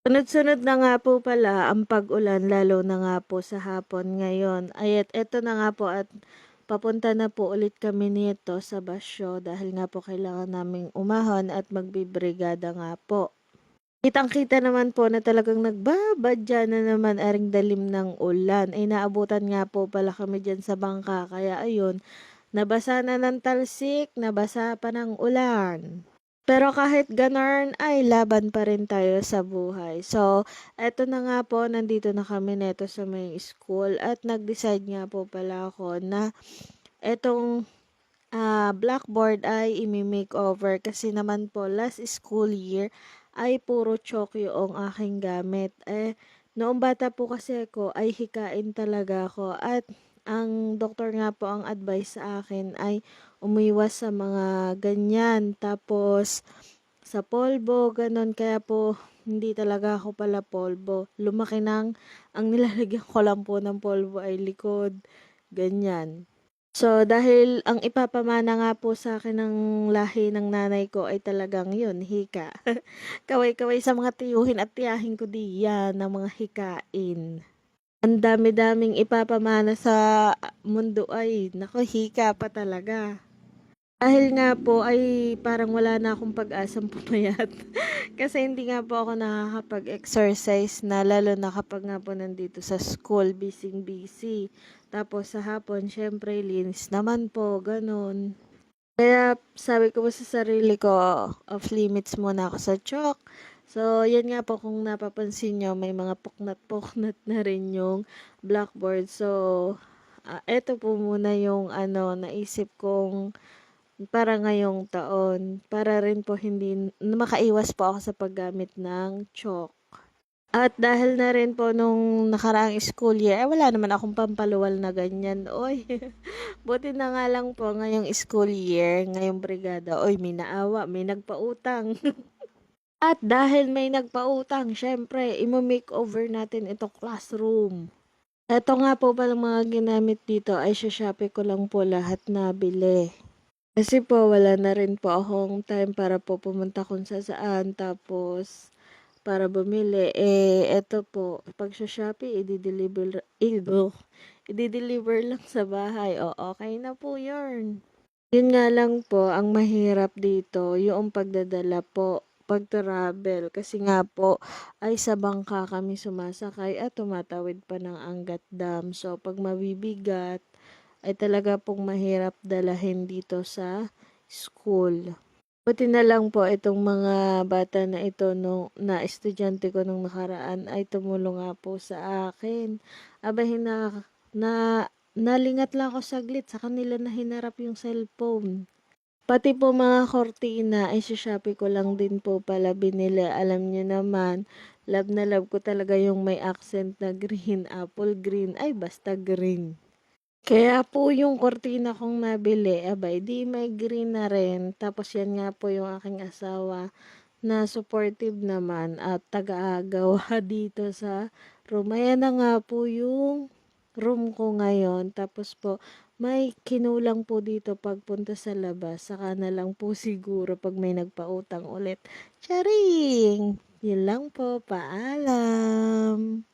Sunod-sunod na nga po pala ang pag-ulan lalo na nga po sa hapon ngayon. Ay at eto na nga po at papunta na po ulit kami nito sa basyo dahil nga po kailangan naming umahon at magbibrigada nga po. Kitang-kita naman po na talagang nagbabadya na naman aring dalim ng ulan. Ay naabutan nga po pala kami dyan sa bangka kaya ayun, nabasa na ng talsik, nabasa pa ng ulan. Pero kahit ganon ay laban pa rin tayo sa buhay. So, eto na nga po, nandito na kami neto sa may school at nag-decide nga po pala ako na etong ah, blackboard ay imi-makeover kasi naman po last school year ay puro chalk yung aking gamit. Eh, noong bata po kasi ako ay hikain talaga ako at ang doktor nga po ang advice sa akin ay umiwas sa mga ganyan. Tapos, sa polvo, ganon. Kaya po, hindi talaga ako pala polvo. Lumaki nang, ang nilalagyan ko lang po ng polvo ay likod. Ganyan. So, dahil ang ipapamana nga po sa akin ng lahi ng nanay ko ay talagang yun, hika. Kaway-kaway sa mga tiyuhin at tiyahin ko diyan ng mga hikain. Ang dami-daming ipapamana sa mundo ay, nako, hika pa talaga. Dahil nga po ay parang wala na akong pag-asang pumayat. Kasi hindi nga po ako nakakapag-exercise na lalo na kapag nga po nandito sa school, busy-busy. Tapos sa hapon, syempre, linis naman po, ganun. Kaya sabi ko po sa sarili ko, off limits muna ako sa chalk. So, yan nga po kung napapansin nyo, may mga puknat-puknat na rin yung blackboard. So, ah, eto po muna yung ano, naisip kong para ngayong taon. Para rin po hindi, makaiwas po ako sa paggamit ng chalk. At dahil na rin po nung nakaraang school year, eh wala naman akong pampaluwal na ganyan. Oy, buti na nga lang po ngayong school year, ngayong brigada, oy, may naawa, may nagpautang. At dahil may nagpautang, syempre, imo-makeover natin itong classroom. Ito nga po pala mga ginamit dito ay Shopee ko lang po lahat nabili. Kasi po wala na rin po akong time para po pumunta kung sa saan tapos para bumili. Eh, eto po, pag sa Shopee, i-deliver, i-deliver lang sa bahay. O, okay na po yun. Yun nga lang po, ang mahirap dito, yung pagdadala po pag-travel kasi nga po ay sa bangka kami sumasakay at tumatawid pa ng Angat Dam. So pag mabibigat ay talaga pong mahirap dalahin dito sa school. Buti na lang po itong mga bata na ito nung na estudyante ko nung nakaraan ay tumulong nga po sa akin. Abay na, na nalingat lang ako saglit sa kanila na hinarap yung cellphone. Pati po mga kortina ay sa Shopee ko lang din po pala binili. Alam niyo naman, love na love ko talaga yung may accent na green, apple green, ay basta green. Kaya po yung kortina kong nabili, abay, di may green na rin. Tapos yan nga po yung aking asawa na supportive naman at taga-agawa dito sa room. Ayan na nga po yung room ko ngayon. Tapos po, may kinulang po dito pagpunta sa labas. Saka na lang po siguro pag may nagpautang ulit. Charing! Yun lang po. Paalam!